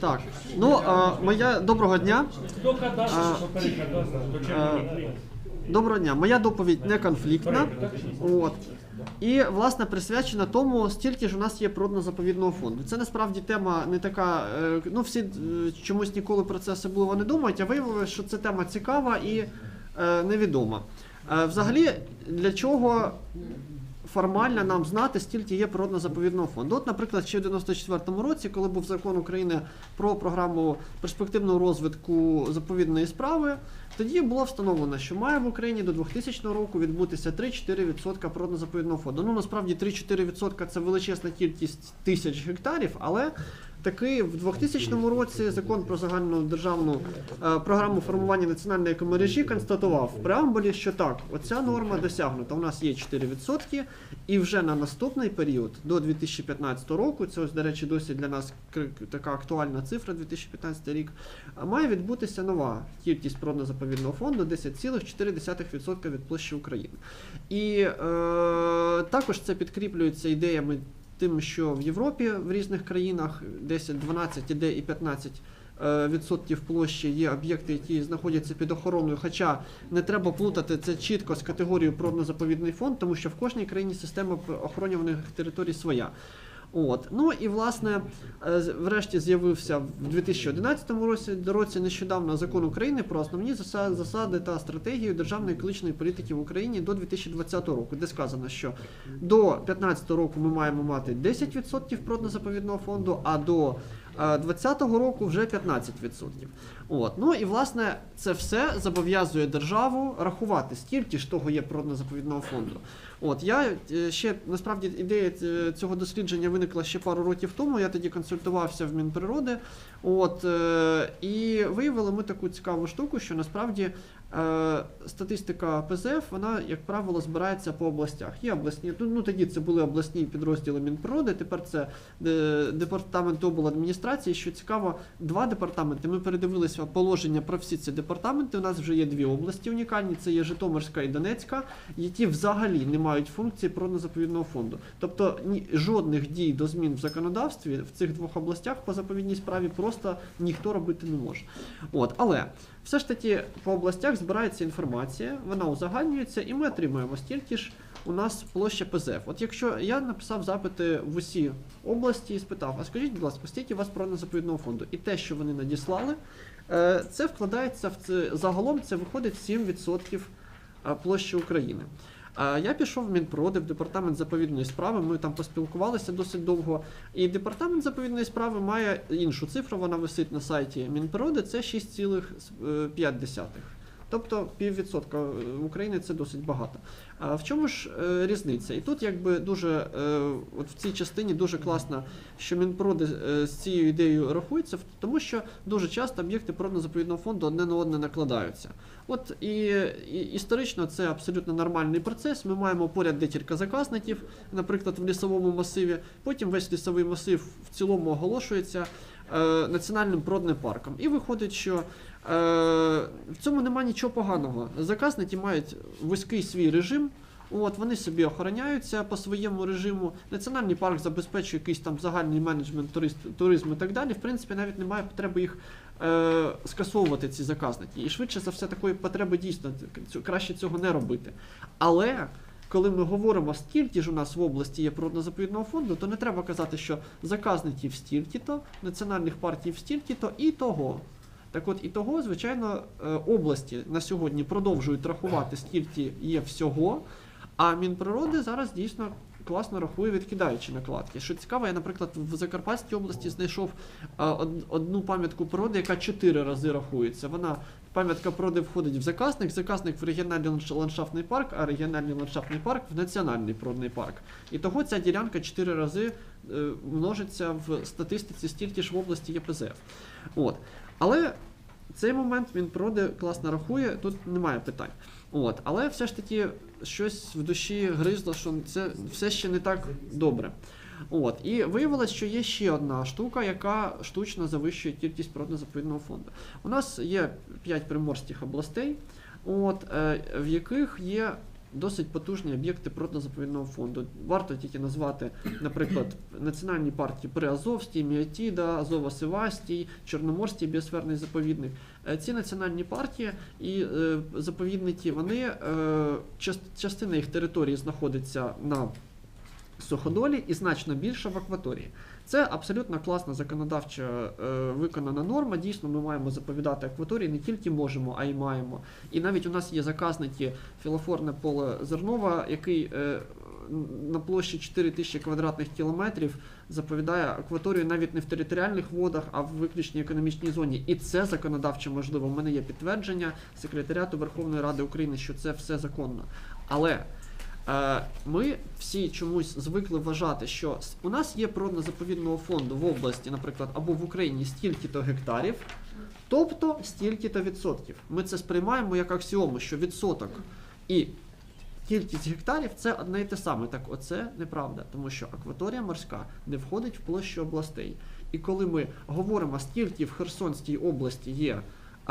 Так, ну моя доброго дня. Доброго дня. Моя доповідь не конфліктна. От. І, власне, присвячена тому, стільки ж у нас є природно-заповідного фонду. Це насправді тема не така. е, Ну, всі е, чомусь ніколи про це особливо не думають, а виявилося, що це тема цікава і е, невідома. Взагалі, для чого формально нам знати, стільки є природно-заповідного фонду. От, наприклад, ще в 94-му році, коли був закон України про програму перспективного розвитку заповідної справи, тоді було встановлено, що має в Україні до 2000 року відбутися 3-4% природно-заповідного фонду. Ну насправді 3-4% це величезна кількість тисяч гектарів, але Таки в 2000 році закон про загальну державну е, програму формування національної екомережі констатував в преамбулі, що так, оця норма досягнута. У нас є 4%, і вже на наступний період до 2015 року, це ось, до речі, досі для нас така актуальна цифра, 2015 рік, має відбутися нова кількість природно-заповідного фонду 10,4% від площі України. І е, також це підкріплюється ідеями тим, що в Європі в різних країнах 10, 12, іде і 15 е, відсотків площі є об'єкти, які знаходяться під охороною. Хоча не треба плутати це чітко з категорією природно-заповідний фонд, тому що в кожній країні система охоронюваних територій своя. От. Ну і власне, е, врешті з'явився в 2011 році, нещодавно закон України про основні засади та стратегію державної екологічної політики в Україні до 2020 року, де сказано, що до 2015 року ми маємо мати 10% природно-заповідного фонду, а до 2020 року вже 15%. От. Ну і власне це все зобов'язує державу рахувати, скільки ж того є природно-заповідного фонду. От я е, ще насправді ідея е, цього дослідження виникла ще пару років тому. Я тоді консультувався в Мінприроди. От е, і виявили ми таку цікаву штуку, що насправді статистика ПЗФ, вона, як правило, збирається по областях. Є обласні, ну, ну тоді це були обласні підрозділи Мінприроди, тепер це департамент обладміністрації. Що цікаво, два департаменти. Ми передивилися положення про всі ці департаменти. У нас вже є дві області унікальні: це є Житомирська і Донецька, які взагалі не мають функції природно-заповідного фонду. Тобто ні, жодних дій до змін в законодавстві в цих двох областях по заповідній справі просто ніхто робити не може. От, але все ж таки по областях збирається інформація, вона узагальнюється, і ми отримуємо стільки ж у нас площа ПЗФ. От якщо я написав запити в усі області і спитав, а скажіть, будь ласка, скільки у вас природно-заповідного фонду? І те, що вони надіслали, е, це вкладається в це загалом, це виходить 7% е, площі України. Я пішов в Мінпроди, в департамент заповідної справи. Ми там поспілкувалися досить довго. І департамент заповідної справи має іншу цифру, вона висить на сайті Мінприроди, це 6,5. Тобто піввідсотка е, України це досить багато. А в чому ж е, різниця? І тут якби дуже е, от в цій частині дуже класно, що Мінпроди з цією ідеєю рахується, тому що дуже часто об'єкти природно-заповідного фонду одне на одне накладаються. От і, і історично це абсолютно нормальний процес. Ми маємо поряд декілька заказників, наприклад, в лісовому масиві. Потім весь лісовий масив в цілому оголошується національним природним парком. І виходить, що в цьому нема нічого поганого. Заказники мають вузький свій режим. От вони собі охороняються по своєму режиму. Національний парк забезпечує якийсь там загальний менеджмент турист, туризму і так далі. В принципі, навіть немає потреби їх е, скасовувати ці заказники. І швидше за все такої потреби дійсно краще цього не робити. Але коли ми говоримо, скільки ж у нас в області є природно-заповідного фонду, то не треба казати, що заказників стільки-то, національних партій стільки-то і того. Так от і того, звичайно, е, області на сьогодні продовжують рахувати, скільки є всього, а Мінприроди зараз дійсно класно рахує, відкидаючи накладки. Що цікаво, я, наприклад, в Закарпатській області знайшов е, одну пам'ятку природи, яка чотири рази рахується. Вона пам'ятка природи входить в заказник, заказник в регіональний ландшафтний парк, а регіональний ландшафтний парк в національний природний парк. І того ця ділянка чотири рази е, множиться в статистиці стільки ж в області ЄПЗФ. От. Але цей момент він природи класно рахує, тут немає питань. От. Але все ж таки щось в душі гризло, що це все ще не так добре. От. І виявилось, що є ще одна штука, яка штучно завищує кількість природно-заповідного фонду. У нас є 5 приморських областей, от, е, в яких є досить потужні об'єкти природно-заповідного фонду. Варто тільки назвати, наприклад, національні парки Приазовський, Міатіда, Азова Севастій, Чорноморський біосферний заповідник. Е, Ці національні парки і е, заповідники, вони е, част- частина їх території знаходиться на суходолі і значно більше в акваторії. Це абсолютно класна законодавча е, виконана норма. Дійсно, ми маємо заповідати акваторії, не тільки можемо, а й маємо. І навіть у нас є заказники філофорне поле Зернова, який е, на площі 4 тисячі квадратних кілометрів заповідає акваторію навіть не в територіальних водах, а в виключній економічній зоні. І це законодавчо можливо. У мене є підтвердження секретаріату Верховної Ради України, що це все законно. Але Ми всі чомусь звикли вважати, що у нас є природно-заповідного фонду в області, наприклад, або в Україні стільки-то гектарів, тобто стільки-то відсотків. Ми це сприймаємо як аксіому, що відсоток і кількість гектарів це одне і те саме. Так, оце неправда, тому що акваторія морська не входить в площу областей. І коли ми говоримо, скільки в Херсонській області є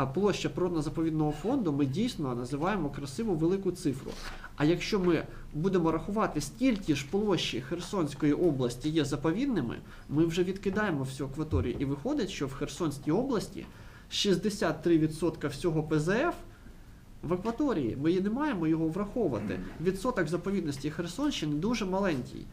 площа природно-заповідного фонду, ми дійсно називаємо красиву велику цифру. А якщо ми будемо рахувати, скільки ж площі Херсонської області є заповідними, ми вже відкидаємо всю акваторію. І виходить, що в Херсонській області 63% всього ПЗФ в акваторії. Ми не маємо його враховувати. Відсоток заповідності Херсонщини дуже маленький.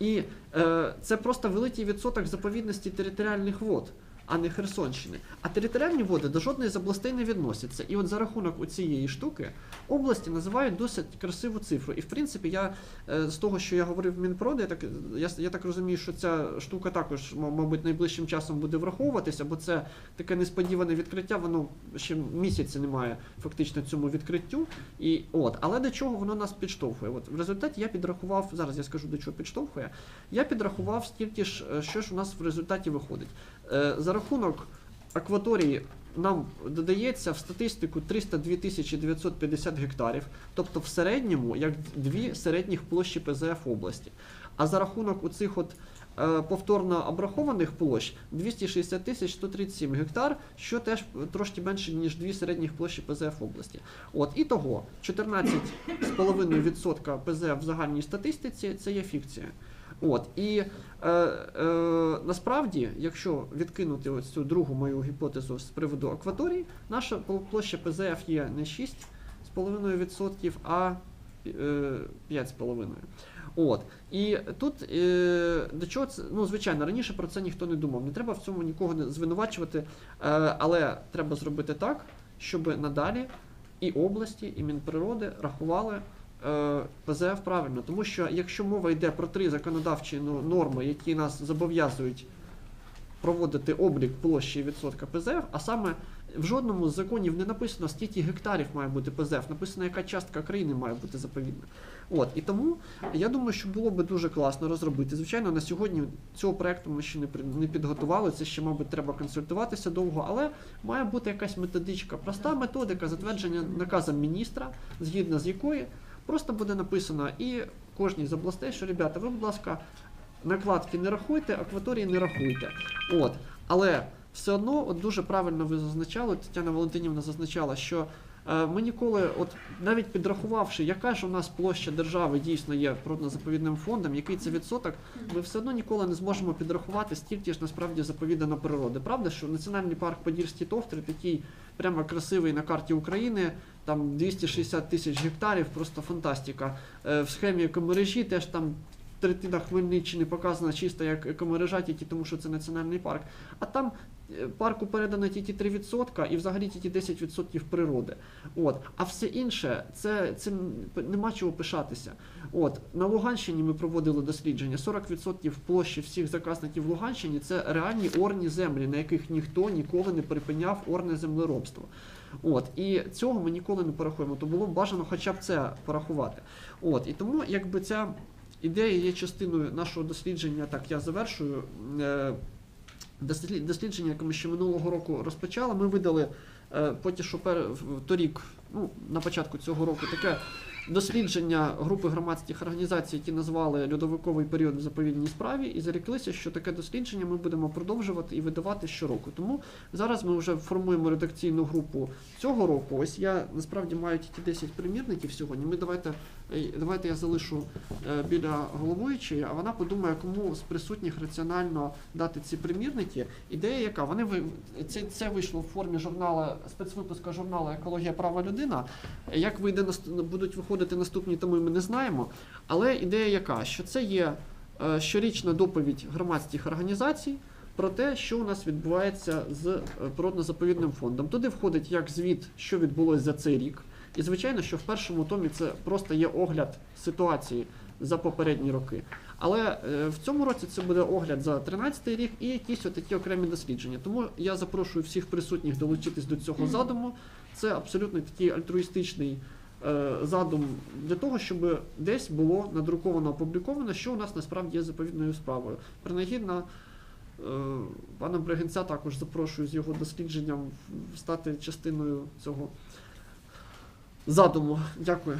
І е, це просто великий відсоток заповідності територіальних вод, а не Херсонщини. А територіальні води до жодної з областей не відносяться. І от за рахунок цієї штуки області називають досить красиву цифру. І в принципі, я е, з того, що я говорив в Мінпроди, я так, я, я так розумію, що ця штука також, мабуть, найближчим часом буде враховуватися, бо це таке несподіване відкриття, воно ще місяця немає фактично цьому відкриттю. І от, але до чого воно нас підштовхує? От в результаті я підрахував, зараз я скажу до чого підштовхує. Я підрахував, скільки ж е, що ж у нас в результаті виходить. Е, За рахунок акваторії нам додається в статистику 302 тисячі 950 гектарів, тобто в середньому як дві середніх площі ПЗФ області. А за рахунок у цих от е, повторно обрахованих площ 260 тисяч 137 гектар, що теж трошки менше, ніж дві середніх площі ПЗФ області. От і того 14,5% ПЗФ в загальній статистиці це є фікція. От і е, е, насправді, якщо відкинути ось цю другу мою гіпотезу з приводу акваторії, наша пл- площа ПЗФ є не 6,5%, а е, 5,5%. От. І тут е, до чого це, ну, звичайно, раніше про це ніхто не думав. Не треба в цьому нікого не звинувачувати, е, але треба зробити так, щоб надалі і області, і Мінприроди рахували е, ПЗФ правильно. Тому що якщо мова йде про три законодавчі ну, норми, які нас зобов'язують проводити облік площі відсотка ПЗФ, а саме в жодному з законів не написано, скільки гектарів має бути ПЗФ, написано, яка частка країни має бути заповідна. От, і тому я думаю, що було би дуже класно розробити. Звичайно, на сьогодні цього проекту ми ще не, підготували, це ще, мабуть, треба консультуватися довго, але має бути якась методичка, проста методика затвердження наказом міністра, згідно з якої просто буде написано і кожній з областей, що, ребята, ви, будь ласка, накладки не рахуйте, акваторії не рахуйте. От. Але все одно, от дуже правильно ви зазначали, Тетяна Валентинівна зазначала, що ми ніколи, от навіть підрахувавши, яка ж у нас площа держави дійсно є природно-заповідним фондом, який це відсоток, ми все одно ніколи не зможемо підрахувати, скільки ж насправді заповідано природи. Правда, що Національний парк Подільські товтри такий прямо красивий на карті України, там 260 тисяч гектарів, просто фантастика. Е, В схемі екомережі теж там третина Хмельниччини показана чисто як екомережа, тільки тому що це національний парк. А там е, парку передано тільки 3% і взагалі тільки 10% природи. От. А все інше, це, цим нема чого пишатися. От. На Луганщині ми проводили дослідження. 40% площі всіх заказників Луганщині це реальні орні землі, на яких ніхто ніколи не припиняв орне землеробство. От. І цього ми ніколи не порахуємо. То було б бажано хоча б це порахувати. От. І тому, якби ця ідея є частиною нашого дослідження, так я завершую. Е, Дослідження, яке ми ще минулого року розпочали, ми видали потім що торік, ну, на початку цього року, таке дослідження групи громадських організацій, які назвали льодовиковий період в заповідній справі, і заріклися, що таке дослідження ми будемо продовжувати і видавати щороку. Тому зараз ми вже формуємо редакційну групу цього року. Ось я насправді маю тільки 10 примірників сьогодні. Ми давайте е, давайте я залишу е, біля головуючої, а вона подумає, кому з присутніх раціонально дати ці примірники. Ідея яка? Вони це, це вийшло в формі журнала спецвипуска журналу Екологія права людина. Як вийде будуть виходити наступні томи, ми не знаємо. Але ідея яка? Що це є е, щорічна доповідь громадських організацій про те, що у нас відбувається з е, природно-заповідним фондом. Туди входить як звіт, що відбулося за цей рік. І звичайно, що в першому томі це просто є огляд ситуації за попередні роки. Але е, в цьому році це буде огляд за 13 рік і якісь отакі окремі дослідження. Тому я запрошую всіх присутніх долучитись до цього задуму. Це абсолютно такий альтруїстичний задум для того, щоб десь було надруковано опубліковано, що у нас насправді є заповідною справою. Принагідно, е, пана Бригинця також запрошую з його дослідженням стати частиною цього задуму. Дякую.